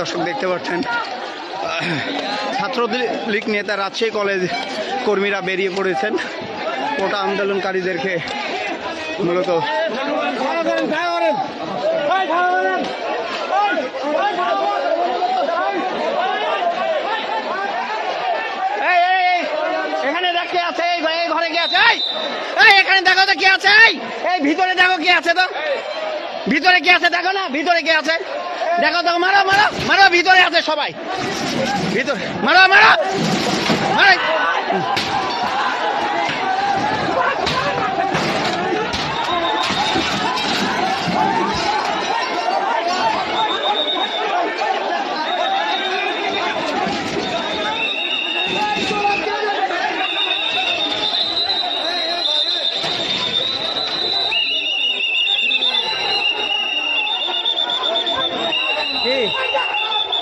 দর্শক দেখতে পাচ্ছেন। ছাত্রলীগ নেতা রাজশাহী কলেজ কর্মীরা বেরিয়ে পড়েছেন। কোটা আন্দোলনকারীদেরকে মূলত এখানে দেখ আছে এই ঘরে- কে আছে এই, এখানে দেখো তো আছে এই ভিতরে দেখো কে আছে তো। ভিতরে কে আছে দেখো না ভিতরে কে আছে। দেখো তো মারো মারো। ভিতরে আছে সবাই। ভিতরে মারা মারো! 可。